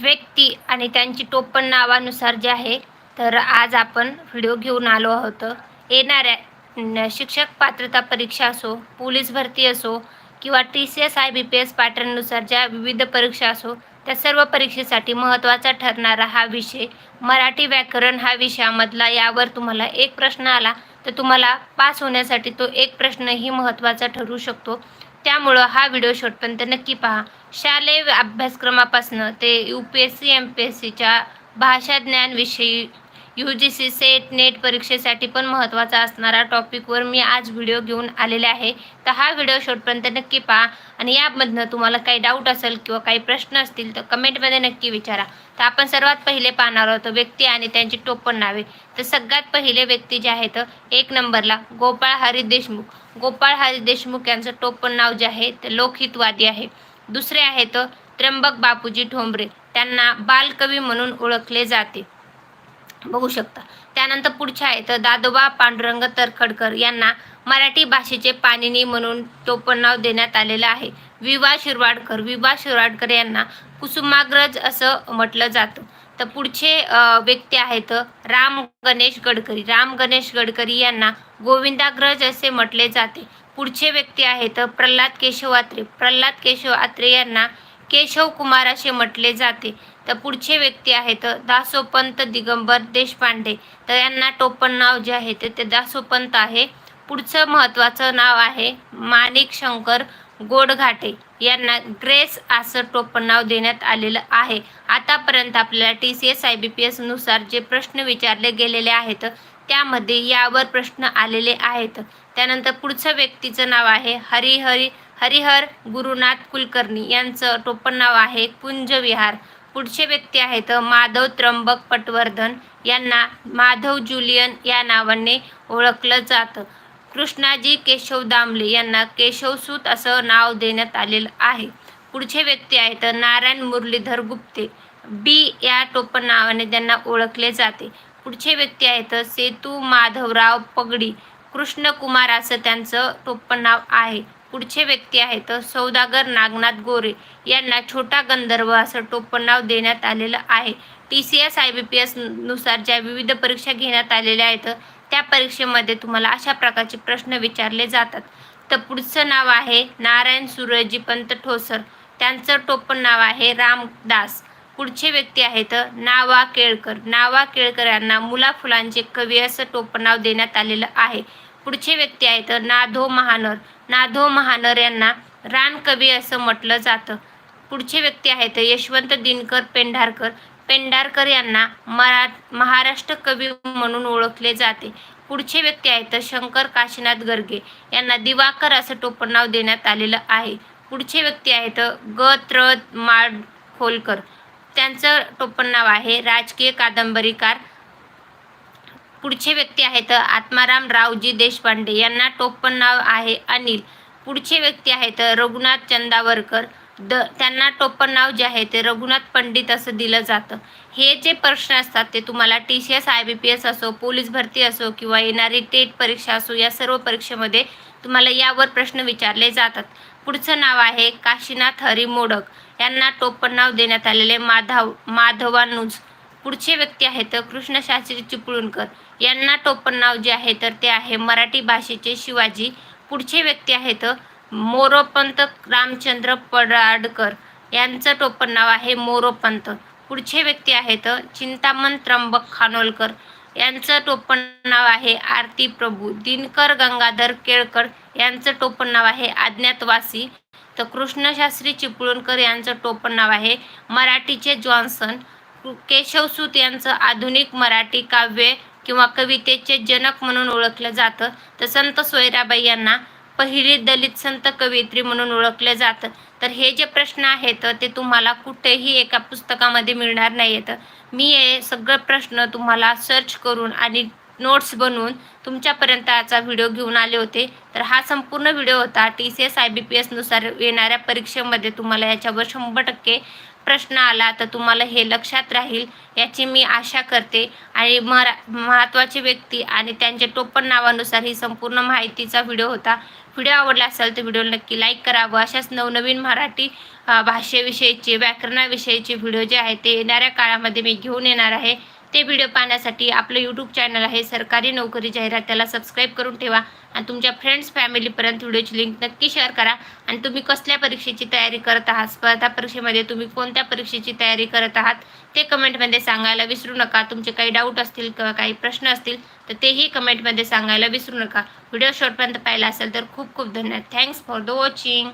व्यक्ती आणि त्यांची टोपण नावानुसार जे आहे तर आज आपण व्हिडिओ घेऊन आलो आहोत. येणाऱ्या शिक्षक पात्रता परीक्षा असो पोलीस भरती असो किंवा T C S I B P S पॅटर्ननुसार ज्या विविध परीक्षा असो त्या सर्व परीक्षेसाठी महत्त्वाचा ठरणारा हा विषय मराठी व्याकरण हा विषयामधला. यावर तुम्हाला एक प्रश्न आला तर तुम्हाला पास होण्यासाठी तो एक प्रश्नही महत्त्वाचा ठरू शकतो. त्यामुळं हा व्हिडिओ शेवटपर्यंत नक्की पहा. शालेय अभ्यासक्रमापासून ते U P S C M P S सीच्या भाषा ज्ञानविषयी U G C SET NET परीक्षेसाठी पण महत्त्वाचा असणारा टॉपिकवर मी आज व्हिडिओ घेऊन आलेले आहे. तर हा व्हिडिओ शेवटपर्यंत नक्की पहा आणि यामधनं तुम्हाला काही डाऊट असेल किंवा काही प्रश्न असतील तर कमेंटमध्ये नक्की विचारा. तर आपण सर्वात पहिले पाहणार आहोत व्यक्ती आणि त्यांची टोपण नावे. तर सगळ्यात पहिले व्यक्ती जे आहेत एक नंबरला गोपाळ हरी देशमुख. गोपाळ हरी देशमुख यांचं टोपण नाव जे आहे ते लोकहितवादी आहे. दुसरे आहेत त्र्यंबक बापूजी ठोंबरे. त्यांना बालकवी म्हणून ओळखले जाते. बघू शकता. त्यानंतर पुढच्या आहेत दादोबा पांडुरंग तरखडकर यांना मराठी भाषेचे पाणिनी म्हणून टोपण नाव देण्यात आलेलं आहे. विवा शिरवाडकर विवा शिरवाडकर यांना कुसुमाग्रज असं म्हटलं जातं. तर पुढचे व्यक्ती आहेत राम गणेश गडकरी. राम गणेश गडकरी यांना गोविंदाग्रज असे म्हटले जाते. पुढचे व्यक्ती आहेत प्रल्हाद केशव आत्रे. प्रल्हाद केशव आत्रे यांना केशव कुमार असे म्हटले जाते. तर पुढचे व्यक्ती आहेत दासोपंत दिगंबर देशपांडे. तर यांना टोपण नाव जे आहे ते ते दासोपंत आहे. पुढचं महत्त्वाचं नाव आहे माणिक शंकर गोडघाटे. यांना ग्रेस असं टोपण नाव देण्यात आलेलं आहे. आतापर्यंत आपल्याला T C S I B P एसनुसार जे प्रश्न विचारले गेलेले आहेत त्यामध्ये यावर प्रश्न आलेले आहेत. त्यानंतर पुढचं व्यक्तीचं नाव आहे हरिहरी हरिहर गुरुनाथ कुलकर्णी. यांचं टोपण नाव आहे कुंजविहार पुढचे व्यक्ती आहेत माधव त्र्यंबक पटवर्धन यांना माधव जुलियन या नावाने ओळखलं जातं. कृष्णाजी केशव दामले यांना केशवसूत असं नाव देण्यात आलेलं आहे. पुढचे व्यक्ती आहेत नारायण मुरलीधर गुप्ते. बी या टोपण नावाने त्यांना ओळखले जाते. पुढचे व्यक्ती आहेत सेतू माधवराव पगडी. कृष्णकुमार असं त्यांचं टोपण नाव आहे. पुढचे व्यक्ती आहेत. सौदागर नागनाथ गोरे यांना छोटा गंधर्व असं टोपण नाव देण्यात आलेलं आहे. T C S I B P एसनुसार ज्या विविध परीक्षा घेण्यात आलेल्या आहेत त्या परीक्षेमध्ये तुम्हाला अशा प्रकारचे प्रश्न विचारले जातात. तर पुढचं नाव आहे नारायण सूर्यजी पंत ठोसर. त्यांचं टोपण नाव आहे रामदास. पुढचे व्यक्ती आहेत नावा केळकर. नावा केळकर यांना मुला फुलांचे कवी असं टोपण नाव देण्यात आलेलं आहे. पुढचे व्यक्ती आहेत नाधो महानर. नाधो महानर यांना रानकवी असं म्हटलं जातं. पुढचे व्यक्ती आहेत यशवंत दिनकर पेंढारकर. पेंढारकर यांना मरा महाराष्ट्र कवी म्हणून ओळखले जाते. पुढचे व्यक्ती आहेत शंकर काशीनाथ गर्गे. यांना दिवाकर असं टोपण नाव देण्यात आलेलं आहे. पुढचे व्यक्ती आहेत ग त्र माडखोलकर. त्यांचं टोपण नाव आहे राजकीय कादंबरीकार पुढचे व्यक्ती आहेत आत्माराम रावजी देशपांडे. यांना टोपण नाव आहे अनिल. पुढचे व्यक्ती आहेत रघुनाथ चंदावरकर. द त्यांना टोपण नाव जे आहे ते रघुनाथ पंडित असं दिलं जातं. हे जे प्रश्न असतात ते तुम्हाला T C S I B P S असो पोलीस भरती असो किंवा येणारी टेट परीक्षा असो या सर्व परीक्षेमध्ये तुम्हाला यावर प्रश्न विचारले जातात. पुढचं नाव आहे काशीनाथ हरी मोडक यांना टोपण नाव देण्यात आलेले माधव माधवानुज. पुढचे व्यक्ती आहेत कृष्णशास्त्री चिपळूणकर. यांना टोपण नाव जे आहे तर ते आहे मराठी भाषेचे शिवाजी. पुढचे व्यक्ती आहेत मोरोपंत रामचंद्र पडाडकर यांचं टोपण नाव आहे मोरोपंत. पुढचे व्यक्ती आहेत चिंतामण त्र्यंबक खानोलकर. यांचं टोपण नाव आहे आरती प्रभू. दिनकर गंगाधर केळकर यांचं टोपण नाव आहे अज्ञातवासी तर कृष्णशास्त्री चिपळूणकर यांचं टोपण नाव आहे मराठीचे जॉन्सन. केशवसूत यांचं आधुनिक मराठी काव्य किंवा कवितेचे जनक म्हणून ओळखलं जातं. तर संत सोयराबाई यांना पहिली दलित संत कवयित्री म्हणून ओळखलं जातं. तर हे जे प्रश्न आहेत ते तुम्हाला कुठेही एका पुस्तकामध्ये मिळणार नाही आहेत मी हे सगळं प्रश्न तुम्हाला सर्च करून आणि नोट्स बनवून तुमच्यापर्यंत आजचा व्हिडिओ घेऊन आले होते. तर हा संपूर्ण व्हिडिओ होता. T C S I B P एसनुसार येणाऱ्या परीक्षेमध्ये तुम्हाला याच्यावर शंभर टक्के प्रश्न आला तर तुम्हाला हे लक्षात राहील याची मी आशा करते. आणि मरा महत्त्वाचे व्यक्ती आणि त्यांचे टोपण नावानुसार ही संपूर्ण माहितीचा व्हिडिओ होता. व्हिडिओ आवडला असेल तर व्हिडिओ नक्की लाईक करावं. अशाच नवनवीन मराठी भाषेविषयीचे व्याकरणाविषयीचे व्हिडिओ जे आहे ते येणाऱ्या काळामध्ये मी घेऊन येणार आहे. ते व्हिडिओ पाहण्यासाठी आपलं यूट्यूब चॅनल आहे सरकारी नोकरी जाहिरात त्याला सबस्क्राईब करून ठेवा आणि तुमच्या फ्रेंड्स फॅमिलीपर्यंत व्हिडिओची लिंक नक्की शेअर करा. आणि तुम्ही कसल्या परीक्षेची तयारी करत आहात? स्पर्धा परीक्षेमध्ये तुम्ही कोणत्या परीक्षेची तयारी करत आहात? ते कमेंटमध्ये सांगायला विसरू नका. तुमचे काही डाऊट असतील किंवा काही प्रश्न असतील तर तेही कमेंटमध्ये सांगायला विसरू नका. व्हिडिओ शॉर्टपर्यंत पाहिला असेल तर खूप खूप धन्यवाद. Thanks for the watching